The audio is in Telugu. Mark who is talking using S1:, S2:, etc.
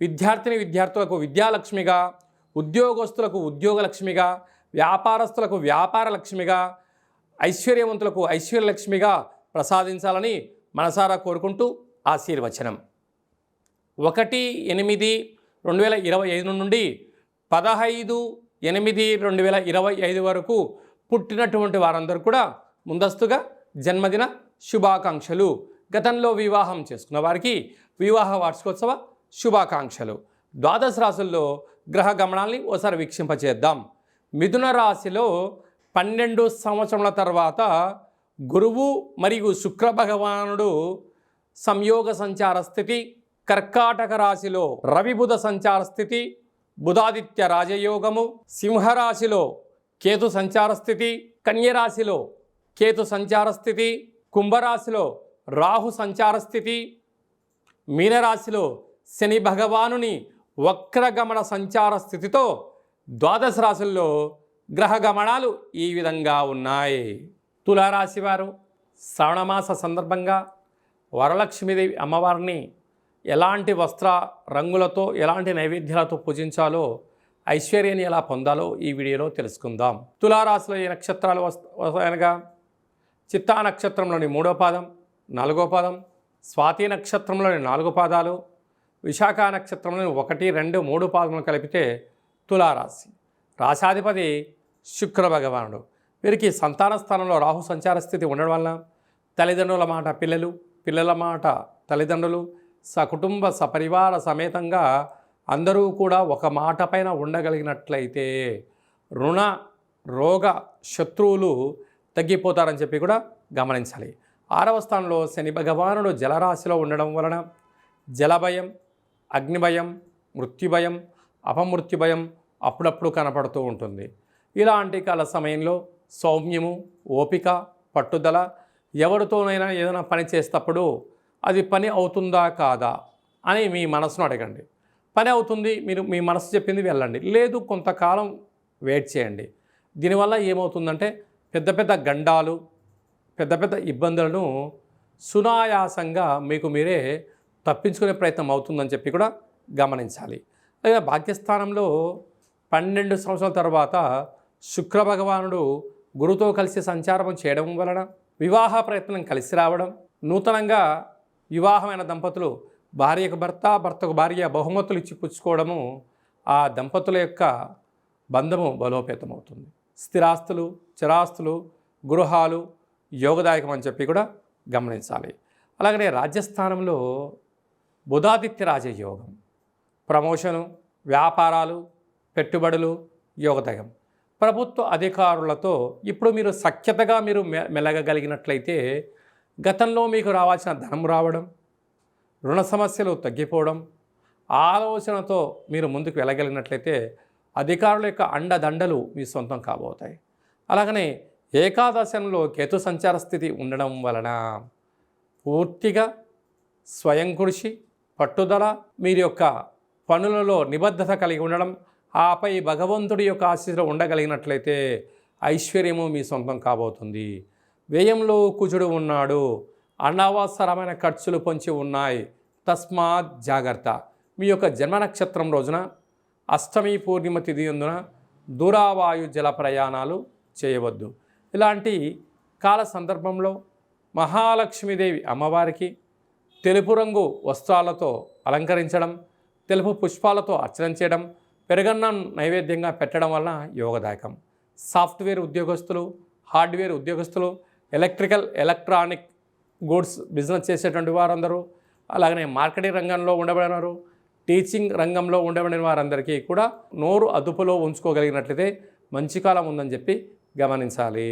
S1: విద్యార్థిని విద్యార్థులకు విద్యాలక్ష్మిగా ఉద్యోగస్తులకు ఉద్యోగలక్ష్మిగా వ్యాపారస్తులకు వ్యాపార లక్ష్మిగా ఐశ్వర్యవంతులకు ఐశ్వర్యలక్ష్మిగా ప్రసాదించాలని మనసారా కోరుకుంటూ ఆశీర్వచనం. ఒకటి ఎనిమిది రెండు వేల ఇరవై ఐదు నుండి పదహైదు ఎనిమిది రెండు వేల ఇరవై ఐదు వరకు పుట్టినటువంటి వారందరూ కూడా ముందస్తుగా జన్మదిన శుభాకాంక్షలు. గతంలో వివాహం చేసుకున్న వారికి వివాహ వార్షికోత్సవ శుభాకాంక్షలు. ద్వాదశ రాశుల్లో గ్రహ గమనాల్ని ఓసారి వీక్షింపచేద్దాం. మిథున రాశిలో పన్నెండు సంవత్సరముల తర్వాత గురువు మరియు శుక్ర భగవానుడు సంయోగ సంచార స్థితి కర్కాటక రాశిలో రవిబుధ సంచార స్థితి బుధాదిత్య రాజయోగము సింహరాశిలో కేతు సంచార స్థితి కన్యరాశిలో కేతు సంచార స్థితి కుంభరాశిలో రాహు సంచార స్థితి మీనరాశిలో శని భగవానుని వక్రగమన సంచార స్థితితో ద్వాదశ రాశుల్లో గ్రహ గమనాలు ఈ విధంగా ఉన్నాయి. తులారాశి వారు శ్రవణమాస సందర్భంగా వరలక్ష్మీదేవి అమ్మవారిని ఎలాంటి వస్త్ర రంగులతో ఎలాంటి నైవేద్యాలతో పూజించాలో ఐశ్వర్యాన్ని ఎలా పొందాలో ఈ వీడియోలో తెలుసుకుందాం. తులారాశిలో ఈ నక్షత్రాలు వస్తాయనగా చిత్తా నక్షత్రంలోని మూడో పాదం నాలుగో పాదం స్వాతి నక్షత్రంలోని నాలుగు పాదాలు విశాఖ నక్షత్రంలోని ఒకటి రెండు మూడు పాదములు కలిపితే తులారాశి. రాశాధిపతి శుక్ర భగవానుడు. వీరికి సంతాన స్థానంలో రాహు సంచార స్థితి ఉండడం వలన తల్లిదండ్రుల మాట పిల్లలు పిల్లల మాట తల్లిదండ్రులు సకుటుంబ సపరివార సమేతంగా అందరూ కూడా ఒక మాట పైన ఉండగలిగినట్లయితే రుణ రోగ శత్రువులు తగ్గిపోతారని చెప్పి కూడా గమనించాలి. ఆరవ స్థానంలో శని భగవానుడు జలరాశిలో ఉండడం వలన జలభయం అగ్నిభయం మృత్యుభయం అపమృత్యుభయం అప్పుడప్పుడు కనపడుతూ ఉంటుంది. ఇలాంటి కాల సమయంలో సౌమ్యము ఓపిక పట్టుదల ఎవరితోనైనా ఏదైనా పని చేసేటప్పుడు అది పని అవుతుందా కాదా అని మీ మనసును అడగండి. పని అవుతుంది మీరు మీ మనసు చెప్పింది వెళ్ళండి. లేదు కొంతకాలం వెయిట్ చేయండి. దీనివల్ల ఏమవుతుందంటే పెద్ద పెద్ద గండాలు పెద్ద పెద్ద ఇబ్బందులను సునాయాసంగా మీకు మీరే తప్పించుకునే ప్రయత్నం అవుతుందని చెప్పి కూడా గమనించాలి. లేదా భాగ్యస్థానంలో పన్నెండు సంవత్సరాల తర్వాత శుక్ర భగవానుడు గురుతో కలిసి సంచారం చేయడం వలన వివాహ ప్రయత్నం కలిసి రావడం నూతనంగా వివాహమైన దంపతులు భార్యకు భర్త భర్తకు భార్య బహుమతులు ఇచ్చి పుచ్చుకోవడము ఆ దంపతుల యొక్క బంధము బలోపేతమవుతుంది. స్థిరాస్తులు చిరాస్తులు గృహాలు యోగదాయకం అని చెప్పి కూడా గమనించాలి. అలాగనే రాజ్యస్థానంలో బుధాదిత్య రాజయోగం ప్రమోషను వ్యాపారాలు పెట్టుబడులు యోగదయం. ప్రభుత్వ అధికారులతో ఇప్పుడు మీరు సఖ్యతగా మీరు మె మెలగగలిగినట్లయితే గతంలో మీకు రావాల్సిన ధనం రావడం రుణ సమస్యలు తగ్గిపోవడం ఆలోచనతో మీరు ముందుకు వెళ్ళగలిగినట్లయితే అధికారుల యొక్క అండదండలు మీ సొంతం కాబోతాయి. అలాగనే ఏకాదశంలో కేతు సంచార స్థితి ఉండడం వలన పూర్తిగా స్వయం కృషి పట్టుదల మీరు యొక్క పనులలో నిబద్ధత కలిగి ఉండడం ఆపై భగవంతుడి యొక్క ఆశీస్సులు ఉండగలిగినట్లయితే ఐశ్వర్యము మీ సొంతం కాబోతుంది. వ్యయంలో కుజుడు ఉన్నాడు అనవసరమైన ఖర్చులు పొంచి ఉన్నాయి. తస్మాత్ జాగ్రత్త. మీ యొక్క జన్మ నక్షత్రం రోజున అష్టమి పూర్ణిమ తిథి అందున దూరావాయు జల ప్రయాణాలు చేయవద్దు. ఇలాంటి కాల సందర్భంలో మహాలక్ష్మీదేవి అమ్మవారికి తెలుపు రంగు వస్త్రాలతో అలంకరించడం తెలుపు పుష్పాలతో అర్చన చేయడం పెరగన్నం నైవేద్యంగా పెట్టడం వలన యోగదాయకం. సాఫ్ట్వేర్ ఉద్యోగస్తులు హార్డ్వేర్ ఉద్యోగస్తులు ఎలక్ట్రికల్ ఎలక్ట్రానిక్ గూడ్స్ బిజినెస్ చేసేటువంటి వారందరూ అలాగనే మార్కెటింగ్ రంగంలో ఉండబడినారు టీచింగ్ రంగంలో ఉండబడిన వారందరికీ కూడా నోరు అదుపులో ఉంచుకోగలిగినట్లయితే మంచి కాలం ఉందని చెప్పి గమనించాలి.